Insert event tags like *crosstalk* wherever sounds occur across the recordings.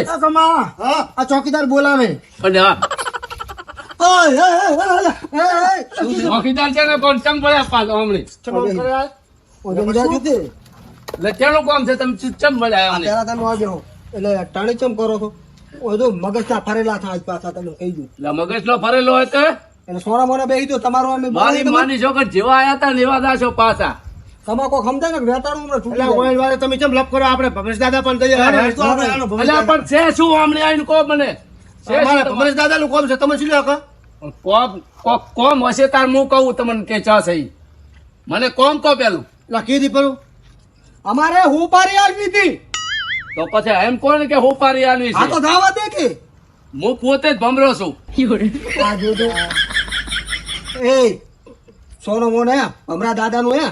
ઓય આ કમા આ ચોકીદાર બોલાવે. ચોકીદાર છે ને કોણ ચમ પડ્યા કામ છે તમે ચમ પડ્યા પેલા તમે આવ્યો એટલે ટાણી ચમ કરો છો? ઓજો મગજના ફરેલા થાય આજ પાછા તમે કહી દઉં મગજ નો ફરેલો હોય તો? એટલે સોના મોના બેહી દો તમારો અમે મારી માની છોકર જેવા આયા હતા ને એવા દાશો પાછા. તમાકો ખમતા ને વેટાણું હમણાં છૂટી જાય. ઓય વાળે તમે કેમ લપ કરો? આપણે ભમેશ દાદા પણ અલ્યા છે શું હમણાં આવીને કહો મને? છે શું અમારે તમારે? દાદાનું કોમ છે તમે શું લ્યો કહો? કોમ કોમ હશે તાર હું કહું તમને કે ચા સહી મને કોમ કહો પેલું. એટલે કીધી પેલું. અમારે હું પારી આવી હતી. તો પછી એમ કોણ કે હું પારી આલવી આ તો છે ધાવા દે કે. હું પોતે જ ભમરો છું. આ જોજો. એ સોનો મોને હમણાં દાદાનું હે.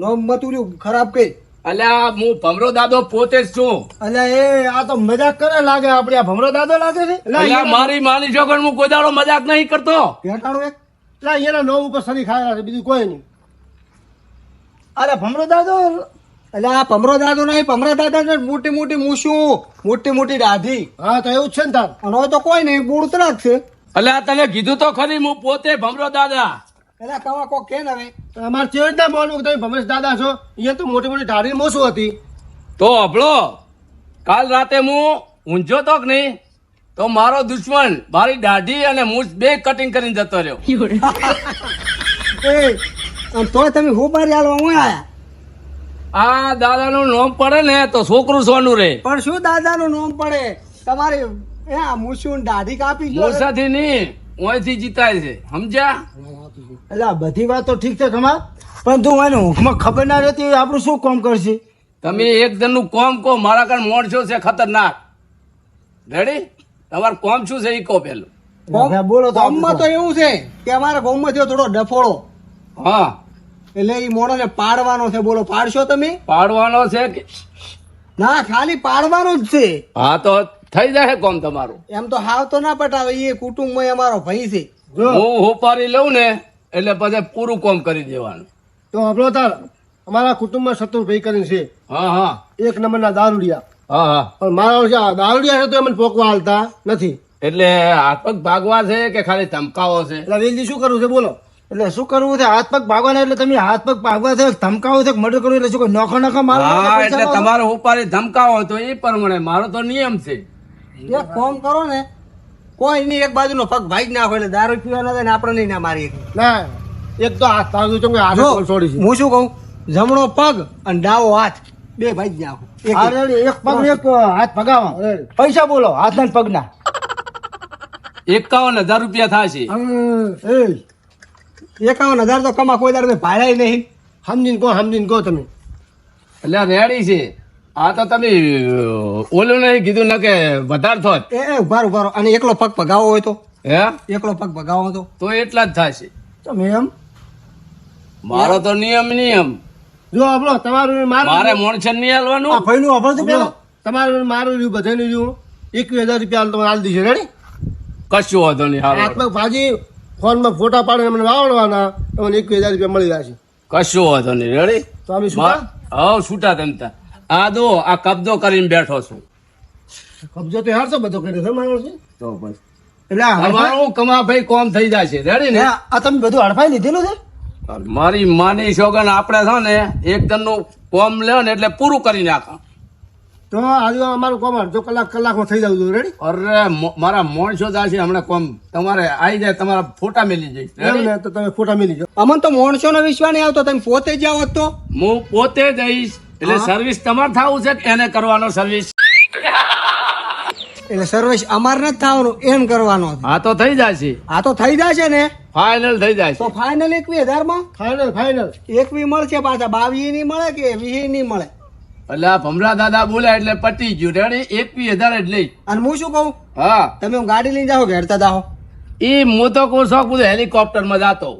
નોમ મતુર્યું ખરાબ કઈ? અલ્યા હું ભમરો દાદો પોતે જ છું. અલ્યા એ આ તો મજાક કરે લાગે આપડે. આ ભમરો દાદો લાગે છે? અલ્યા મારી માની છોકર હું કોઈ દાડો મજાક નહીં કરતો. વેટાણું એક. એટલે અહીંયાના નોમ ઉપર સરી ખાયેલા છે બીજું કોઈ નહીં. અરે ભમરો દાદો એટલે આ પમરો દાદો નહીં પમરા દાદા ને મોટી મોટી મૂછું મોટી મોટી દાઢી. હા તો એવું છે ને તાર. અને હવે તો કોઈ નહીં બુડતરા જ છે. અલ્યા તને કીધું તો ખરી હું પોતે ભમરો દાદા. એટલે કવા કોઈ કે ને અમારે માનવું કે તમે ભમેશ દાદા છો? અહીંયા તો મોટી મોટી ઢાળી મોસું હતી. તો અભળો કાલ રાતે હું ઊંઝો તો કે નહીં? તો મારો દુશ્મન મારી દાઢી અને મૂછ બે કટિંગ કરીને જતો રહ્યો. *laughs* એ આમ તોય તમે હું બહાર હાલવા હું આયા? આ દાદાનું નામ પડે ને તો છોકરું સોનું રે. પણ શું દાદાનું નામ પડે? તમારી મૂછું દાઢી કાપી ગયો મૂછાથી નહીં ઓયથી જીતાય છે. સમજ્યા? એટલે બધી વાત તો ઠીક છે ખમા પણ તું એને ઊંઘમાં ખબર ના રહેતી આપણું શું કામ કરશે? તમે એક જણનું કોમ કહો મારા કાન મોણસો છે ખતરનાક. રેડી તમારું કોમ શું છે એ કહો પેલું બોલો તો ગામમાં તો એવું છે કે અમારા ગામમાં થયો થોડો ડફોળો. હા. એટલે એ મોણોને પાડવાનો છે બોલો પાડશો તમે? પાડવાનો છે કે ના ખાલી પાડવાનો જ છે. હા તો થઈ જાય કોમ તમારું. એમ તો હાવ તો ના પટાવે એ કુટુંબમાં અમારો ભાઈ છે. હું હોપારી લઉં ને એટલે પછી પૂરું કોમ કરી દેવાનું. તો આપણો તાર અમારા કુટુંબમાં શત્રુભાઈ કરીને છે. હા હા. એક નંબરના દારૂડિયા. હા હા. પણ મારા દારૂડિયા છે તો એમને પોકવા હાલતા નથી. એટલે હાથ પગ ભાગવા છે કે ખાલી ધમકાવો છે? એટલે વેલજી શું કરવું છે બોલો. એટલે શું કરવું છે? હાથ પગ ભાગવાના એટલે તમે હાથ પગ ભાગવા છે ધમકાવો છે મર્ડર કરવું એટલે શું નોખો નોખો મારો એટલે તમારે હોપારી ધમકાવો તો એ પ્રમાણે મારો તો નિયમ છે. એક ફોન કરો ને કોઈ નહીં એક બાજુનો પગ ભાઈ એટલે દારૂ પીવાના થાય ને આપણે નહીં ના મારી ના એક તો હાથ ભાગ્યું છે કે હાથે જો, કોલ છોડી છે. હું શું કહું? જમણો પગ અને ડાવો હાથ બે ભાઈ જ નાખો. એક- એક. પગ એક હાથ ભગાવા. પૈસા બોલો હાથના પગ પગના. એકાવન હજાર રૂપિયા થશે. એ એકાવન હજાર તો કમા કોઈ દાડે મેં નહીં. સમજીને કહો સમજીને કહો તમે. એટલે રેડી છે. આ તો તમે ઓલું નહીં કીધું ને કે વધારે થોત. એ ઉભાર ઉભારો અને એકલો પગ ભગાવો હોય તો? હે? એકલો પગ ભગાવો તો? તો એટલા જ થશે. તમે એમ? મારો તો નિયમ નિયમ. જો આપણો તમારું મારું મારે મોણછન નહીં આ ભાઈનું વાપરો તો પેલો? તમારું મારું રહ્યું બધાનું રહ્યું એકવીસ હજાર રૂપિયા તમારે હાલ દીશે રેડી કશું વાંધો નહીં હાલ. હાથમાં ભાજી ફોનમાં ફોટા પાડીને મને વાવડવાના. તમને એકવીસ હજાર રૂપિયા મળી જશે. કશું વાંધો નહીં રેડી તો અમે છૂટા? હા છૂટા તેમ તા આ દો આ કબજો કરીને બેઠો છું. કબજો તો હારસો બધો કર્યો છે મારો છે તો બસ. એટલે કમા ભાઈ કોમ થઈ જાય છે. રેડી ને? આ તમે બધું હડફાઈ લીધેલું છે? મારી માની શોગન આપણે છે ને એક નું કોમ લે ને એટલે પૂરું કરી નાખો. તો આજુ અમારું કોમ અડધો કલાક કલાકમાં થઈ જવું રેડી અરે મો- મારા મોણસો જશે હમણાં કોમ. તમારે આવી જાય તમારા ફોટા મેલી જઈશ રેડી? તો તમે ફોટા મેલી જાઓ. અમને તો મોણસો નો વિશ્વાસ નહીં આવતો તમે પોતે જાઓ હોત તો. હું પોતે જઈશ એટલે સર્વિસ તમારે થવું છે એને કરવાનો સર્વિસ એટલે સર્વિસ અમાર નથી થવાનું એમ કરવાનો. હા તો થઈ જશે. આ તો થઈ જશે ને? ફાઇનલ થઈ જાય તો ફાઇનલ એકવી હજારમાં ફાઇનલ ફાઇનલ એકવી મળશે પાછા બાવીસની મળે કે વીસની મળે? એટલે ભમરા દાદા બોલ્યા એટલે પતી ગયું. રેડી? એકવી હજાર જ લઈ. અને હું શું કહું? હા. તમે હું ગાડી લઈને જાઓ ઘેરતા જાઓ? એ હું તો કહું શોખ બધું હેલિકોપ્ટરમાં જાતો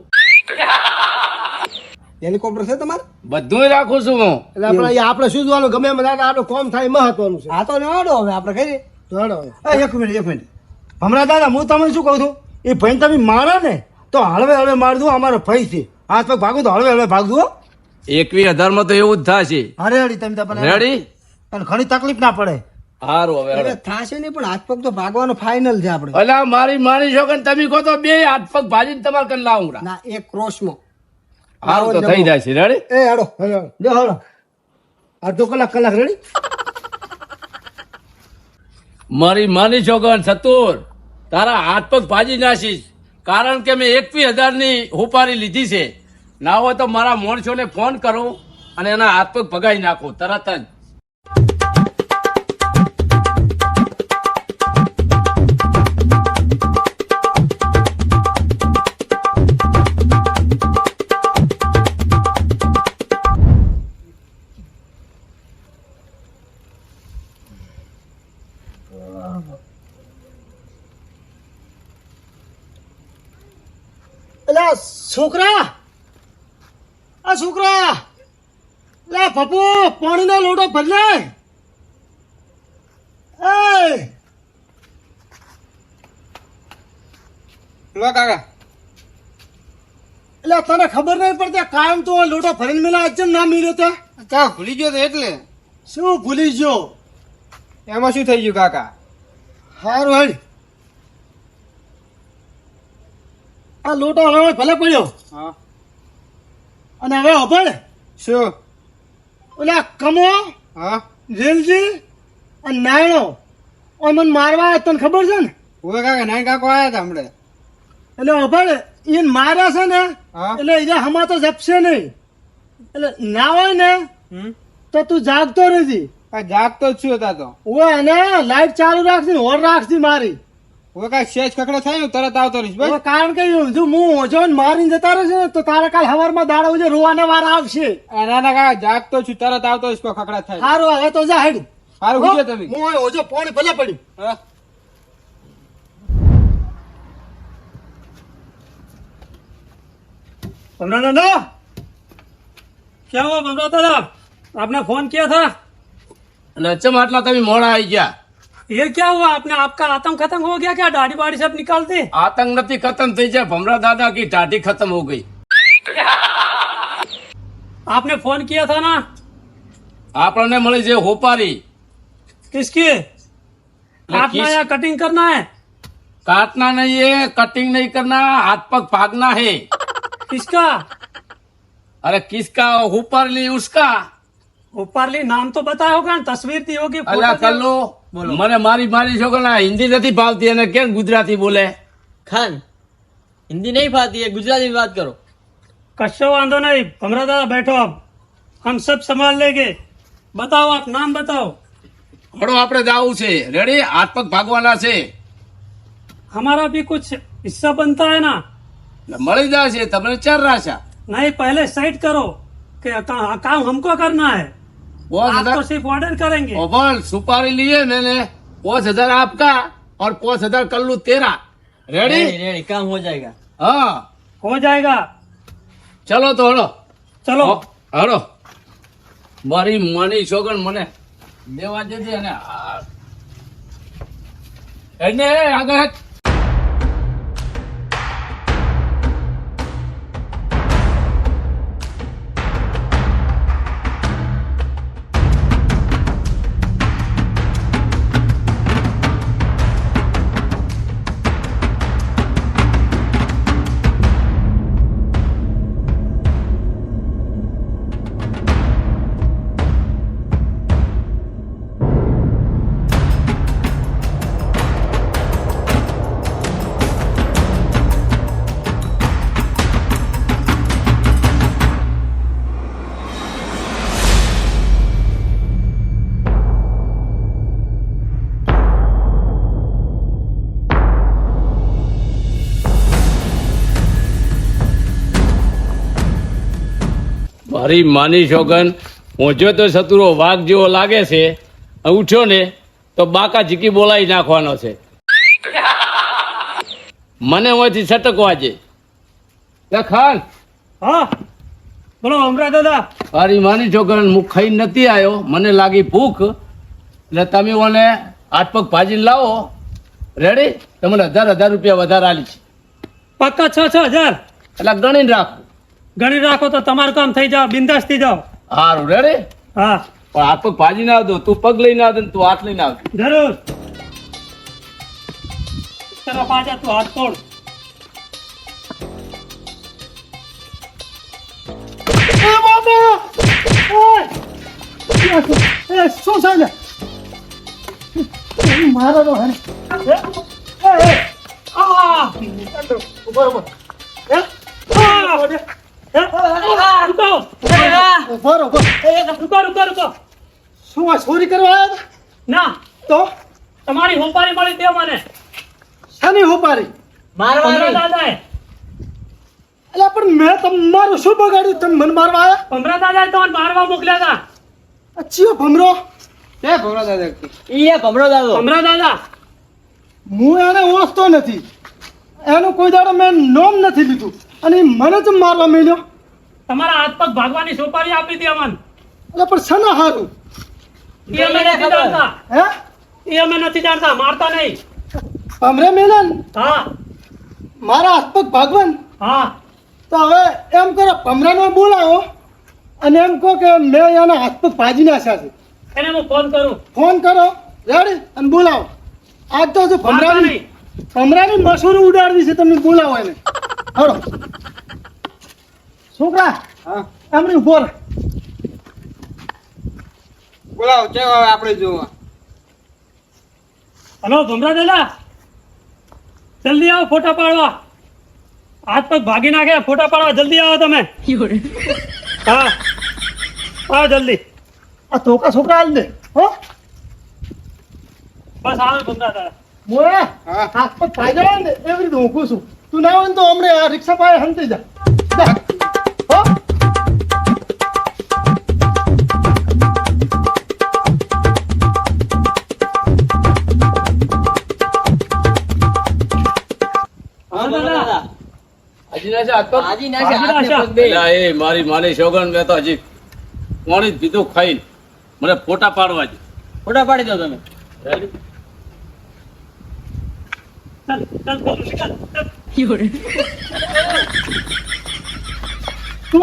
હેલિકોપ્ટર છે તમારે? બધું રાખું છું હું. એટલે આપણે આપણે શું જોવાનું? ગમે એમ આટલું કોમ થાય મહત્વનું છે. આ તો નડો હવે આપણે કહીએ તો હેડો એક મિનિટ એક મિનિટ. હમણાં દાદા હું તમને શું કહું છું? એ ભાઈ તમે મારો ને તો હળવે હળવે મારજો દઉં અમારો ભાઈ છે. હાથ પગ ભાગું તો હળવે હળવે ભાગ હો. એકવી હજારમાં તો એવું જ થશે. અરે અડી તમે તો પણ રેડી? અને ઘણી તકલીફ ના પડે. હારું હવે થાશે નહીં પણ હાથ પગ તો ભાગવાનો ફાઇનલ છે આપણે. અલા મારી માની કે તમે કહો તો બે હાથ પગ ભાજીને તમારે કન લાવું ના એક ક્રોસમાં હારું તો થઈ જાય છે રેડી એ હેડો જો હાલો. અડધો કલાક કલાક રેડી મારી માની છોકન સતુર તારા હાથ પગ ભાજી નાખીશ કારણ કે મેં એકવીસ હજારની હુપારી લીધી છે. ના હોય તો મારા મોણસોને ફોન કરું અને એના હાથ પગ ભગાઈ નાખું તરત જ. એટલે છોકરા! આ છોકરા! લે પપ્પુ પાણીનો લોટો ભરલે એ લો કાકા. એટલે તને ખબર નહીં પડતી કાયમ તો લોટો ભરીને મેલા આજ ના મિલ્યો તે? ચા ભૂલી ગયો તો એટલે. શું ભૂલી ગયો? એમાં શું થઈ ગયું કાકા? હારું હેડ આ લોટો હવે ભલે પડ્યો. હા. અને હવે અભળ શું? ઓલા કમો હા. રેલજી અને નાયણો. ઓય મને મારવા આવ્યા તને ખબર છે ને? હવે કાકા નાય કાકો આયા હતા હમણાં. એટલે અભળ એને માર્યા છે ને એટલે એ હમા તો જપશે નહીં. એટલે ના હોય ને તો તું જાગતો આ જાગતો છું હતા તો ઓય ને લાઈટ ચાલુ રાખશે હોર રાખશે મારી. હવે કાંઈ શેજ કકડો થાય તરત આવતો રહીશ ભાઈ. કારણ કે જો હું ઓછો મારીને જતા રહેશે ને તો તારે કાલ હવારમાં દાડો ઉજે રોવાના વાર આવશે. ના ના કાકા જાગતો છું તરત આવતો રહીશ કકડા થાય. સારું હવે તો જા હેડ. સારું ઉજો તમે. હું ઓછો પાણી ભલે પડી. હા. ભમરા દાદા કેમ ભમરા દાદા? આપને ફોન કયા થા? અને ચમ આટલા તમે મોડા આવી ગયા ये क्या हुआ आपने आपका आतंक खत्म हो गया क्या दाढ़ी बाड़ी सब निकालते આતંક નથી ખતમ થઈ જાય ભમરા દાદા की ટાઢી ખતમ हो गई आपने फोन किया था ना આપણને મળી છે હોપારી किसकी काटना किस- या कटिंग करना है काटना नहीं है कटिंग नहीं करना हाथ पग भागना है किसका अरे किसका ऊपर ली उसका ऊपर ली नाम तो बताया होगा ना तस्वीर दी होगी फोटो અલ્યા दी- કલ્લુ મને મારી મારી છોકરા હિન્દી નથી ભાવતી અને કેમ ગુજરાતી બોલે ખાન હિન્દી નહીં ફાતી है गुजराती में बात करो कश्यो वांधो नहीं भमरा दादा बैठो अब हम सब संभाल लेंगे बताओ आप नाम बताओ હળો આપણે જાવું છે રેડી હાથ પગ ભાગવાના છે हमारा भी कुछ हिस्सा बनता है ना એટલે મળી જશે તમને ચાર રાશા नहीं पहले साइड करो कि का- काम हमको करना है पाँच आप तो हजार सिर्फ ऑर्डर करेंगे ओपन सुपारी लिए मैंने पाँच हजार आपका और पाँच हजार कल्लू तेरा रेडी रेडी रेडी काम हो जाएगा हाँ हो जाएगा ચલો તો હળો चलो હળો મારી માની છોકન મને દેવા જતી અને આ- એને આગળ મારી માની શોગન પહોંચ્યો તો સતુરો વાઘ જેવો લાગે છે. ઉઠ્યો ને તો બાકા જીકી બોલાવી નાખવાનો છે. મને અહીંથી છટકવા છે ખાન. હા બોલો અમરા દાદા. અરે માની છોકરાને હું ખાઈ નથી આવ્યો. મને લાગી ભૂખ. એટલે તમે મને આઠ પગ ભાજી લાવો. રેડી તમને હજાર હજાર રૂપિયા વધારે આલી છે. પાક્કા છ છ હજાર. એટલે ગણીને રાખો. ગણી રાખો તો તમારું કામ થઈ જાવ બિંદાસ થઈ જાઓ સારું રેડી હા પણ હાથ પગ ભાજી ના દો તું પગ લઈને આવતો ને તું હાથ લઈને આવતો જરૂર તરફ પાછા તું હાથ તોડ એ બાબા ઓય! એ શું છે ને મારો તો હે આ! હે? શું આ ચોરી કરવા આવ્યા ના તો તમારી હોપારી મળી તે મને શાની હોપારી મારવાની દાદાએ એટલે પણ મેં તમારું શું બગાડ્યું તમે મને મારવા આવ્યા ભમરા દાદાએ તમને મારવા મોકલ્યા હતા આ ભમરો એ ભમરા દાદા એ ભમરો દાદો ભમરા દાદા હું એને ઓળખતો નથી. એનું કોઈ દાડો મેં નોમ નથી લીધું. અને મને જ મારવા મળ્યો તમારા હાથ પગ ભાગવાની સોપારી આપી હતી અમન. એટલે પણ શના હારું? એ અમે નથી જાણતા. હે? એ અમે નથી જાણતા મારતા નહીં. અમરે મેલન? હા. મારા હાથ પગ ભાગવાન? હા. તો હવે એમ કરો ભમરાનો બોલાવો અને એમ કહો કે મેં એના હાથ પગ ભાજી નાખ્યા છે. એને હું ફોન કરું. ફોન કરો રેડી અને બોલાવો. આજ તો જો ભમરાની નહીં. ભમરાની મસૂરી ઉડાડવી છે તમે બોલાવો એને. હળો છોકરા હા? એમની ઊભો રહે. બોલાવો ચાલો હવે આપણે જોવા. હલો ભમરા દાદા જલ્દી આવો ફોટા પાડવા. હાથ પગ ભાગી નાખે ફોટા પાડવા જલ્દી આવો તમે. હા. આવો જલ્દી. આ ધોકા છોકરા હાલ દે. હો? બસ આવે ભમરા દાદા મોરે હા. હાથ પગ ભાગ્યા ને એવી રીતે હું કહું છું. તું ના હોય તો હમણે આ રિક્ષા પાસે હંતી જા. મારી માની સોગન મેં તો હજી પાણી જ પીધું ખાઈ મને ફોટા પાડવા છે ફોટા પાડી દો તમે. ચાલ ચાલ ચાલ. ચાલ તું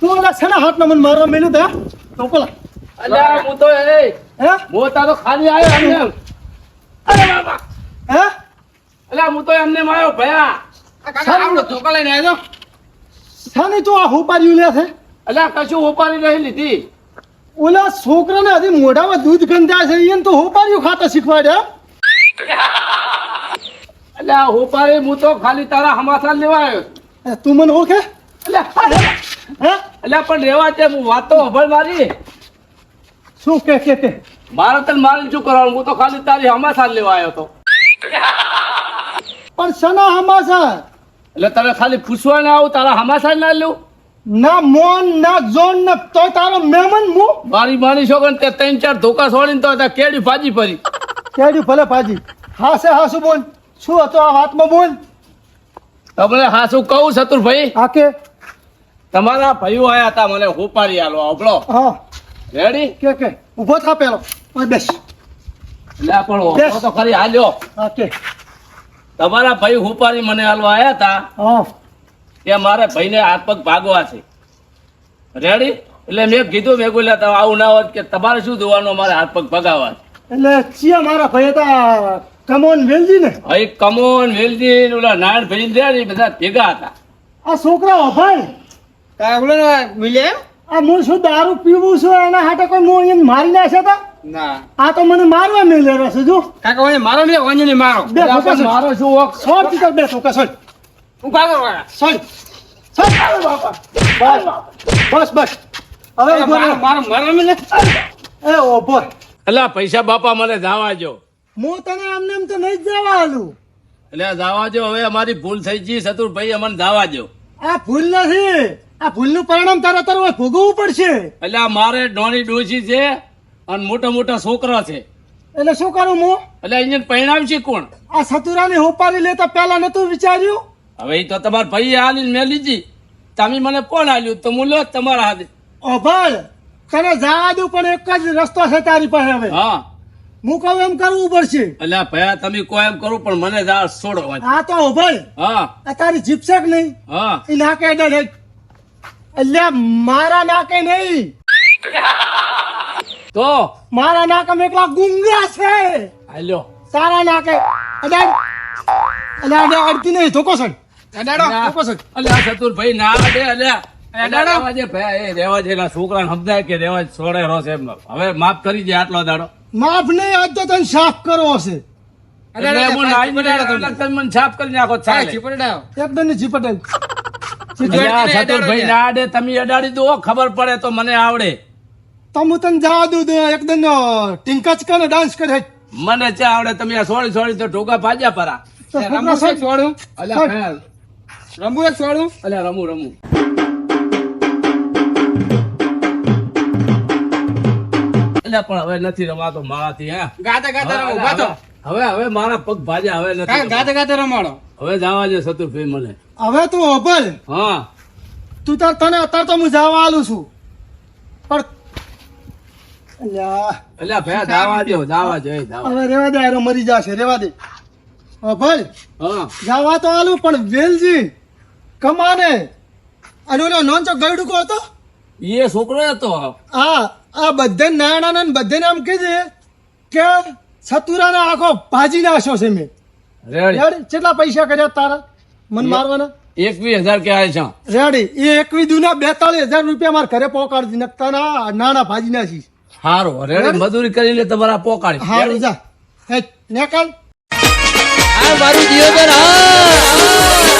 તું ઓલા શેના હાથમાં મને મારવા મળ્યું તા ટોપલા અલ્યા હું તો એ હે? હું તારો ખાલી આવ્યો એમને. એમ. અરે બાબા. હે? અલ્યા હું તો એમને માર્યો ભયા. આપણો ધોકા લઈને આવ્યો શાની તું આ હોપાર્યું લે છે? અલ્યા કશું ઉપાડી નહીં લીધી. ઓલા છોકરાને હજી મોઢામાં દૂધ ગંધા છે એને તો હોપાર્યું ખાતા શીખવાડ્યા અલ્યા ઉપાડી હું તો ખાલી તારા હમાસા લેવા આવ્યો તું મને ઓળખે? અલ્યા એટલે અલ્યા પણ રેવા છે હું વાત તો હભળ મારી. શું કે કે કે મારે તને મારી શું કરવાનું? હું તો ખાલી તારી હમાસા લેવા આવ્યો હતો પણ સના હમાસા એટલે તને ખાલી પૂછવા ના આવું તારા હમાસા ના લેવું ના મોન ના જોન ના તો તારો મહેમાન હું મારી માની છોકરા તે ત્રણ ચાર ધોકા છોડીને તો કેડી ભાજી પડી કેડી ભલે ભાજી. હાસે હાસુ બોલ. શું હતો આ વાતમાં બોલ? તમને હા શું કહું શત્રુભાઈ? હા કે? તમારા ભાઈઓ આયા હતા મને હોપારી આલો આવડો હા. રેડી કે કે? ઊભો થા પેલો. બેસ. લે પણ તો ખરી હાલ્યો હા કે? તમારા ભાઈ હોપારી મને હાલવા આયા હતા. હા. કે મારે ભાઈને હાથ પગ ભાગવા છે. રેડી એટલે મેં કીધું મેં બોલ્યા તમે આવું ના હોત કે તમારે શું જોવાનું મારે હાથ પગ ભગાવવા એટલે ચિયા મારા ભાઈ હતા કમોન વેલજી ને. હવે કમોન વેલજી ઓલા નારાયણ ભાઈ રહ્યા ને એ બધા ભેગા હતા. આ છોકરા ભાઈ. ને મિલે એમ? આ હું શું દારૂ પીવું છું એના હાટે કોઈ હું એને મારી નાખ્યા હતા? ના. આ તો મને મારવા મેળવ્યા છે જો. કાકા ઓને મારો લે ઓને મારો. બે છે મારો જો સોળ ટીકર બે ફોકસ હોય. હું કાકા વાળા? સોટ સોટ બાપા. બસ બસ બસ. હવે મારો મારો મિલે. એ ઓભો એટલે પૈસા બાપા મને જાવા જો હું તને આમને એમ તો નહીં જવા આલું. એટલે જવા જો હવે અમારી ભૂલ થઈ ગઈ શત્રુભાઈ અમને જવા જો આ ભૂલ નથી. આ ભૂલનું પરિણામ તારે તારું ભોગવવું પડશે. એટલે આ મારે ડોણી ડોસી છે અને મોટા મોટા છોકરા છે. એટલે શું કરું હું એટલે અહીંયા પરિણામ છે કોણ? આ સતુરાની હોપારી લેતા પહેલા નતું વિચાર્યું? હવે તો તમારા ભાઈ હાલીને મેં લીધી. તમે મને કોણ આલ્યું તો હું લો તમારા હાથે. ઓભાળ તને જવા દઉં પણ એક જ રસ્તો છે તારી પાસે હવે. હા. હું કહું એમ કરવું પડશે. એટલે ભયા તમે કોઈ એમ કરું પણ મને જા છોડો આ તો ઓભાળ હા. આ તારી જીપશે કે નહીં. હા. એ નાકે એટલે મારા નાકે નહીં. તો? મારા નાકે એકલા ગુંગા છે. હાલ્યો. તારા નાકે. અડાડ. અલે અડતી નહીં ધોકો સર અડાડો ધોકો સર અલ્યા ચતુરભાઈ ના અડે અલ્યા. રેવા દે ભાઈ રેવા દે એના છોકરાને સમજાય કે રેવા છોડે રો છે એમ. હવે માફ કરી દે આટલો દાડો. માફ નહીં આજ તો તને સાફ કરવો હશે એટલે હું નાઈ ને એટલે તમે મને સાફ કરી નાખો એકદમની ઝીપટ અલ્યા ચતુરભાઈ ના દે તમે અડાડી દો ખબર પડે તો મને આવડે. તમે તને જવા દઉં એકદમ એકદમ ટિંકચ ને ડાન્સ કરે. મને ચા આવડે તમે સોળી સોળી તો ઢોકા ભાજ્યા પરા. રમુ સડ. અલ્યા રમુ એક છોડું અલ્યા રમુ રમું. પણ હવે નથી રમાતો મારાથી હે. ગાતા ગાતા રમો ઊભા થો. હવે હવે મારા પગ ભાજ્યા હવે નથી ગાતા ગાતા રમાડો. હવે જવા દે સતુરભાઈ મને. હવે તું હોભળ હા. તું તાર તને અત્યારે તો હું જવા આલું છું. પણ ભેળ દાવા દો દાવા હવે રેવા દે હારો મરી જશે રેવા દે. હોભળ હા. જવા તો આલું પણ વેલજી કમાને. અને ઓલો નોંચો ગયડુકો હતો? એ છોકરો હતો. આ આ બધે નાના ને બધે આમ કીધે કે સતુરાના આખો ભાજી નાખ્યો છે મેં. કેટલા પૈસા કર્યા તારા? મન મારવાના? એકવીસ હજાર કે આય છે. રેડી. એ એકવી દુના બેતાળીસ હજાર રૂપિયા મારા ઘરે પોકાડી નકતા ના નાના ભાજી નાખી સારો રેડી. મજૂરી કરી લે તમારા પોકાડી. હારું જા. હે નેકલ. આ મારું જીવન. હા.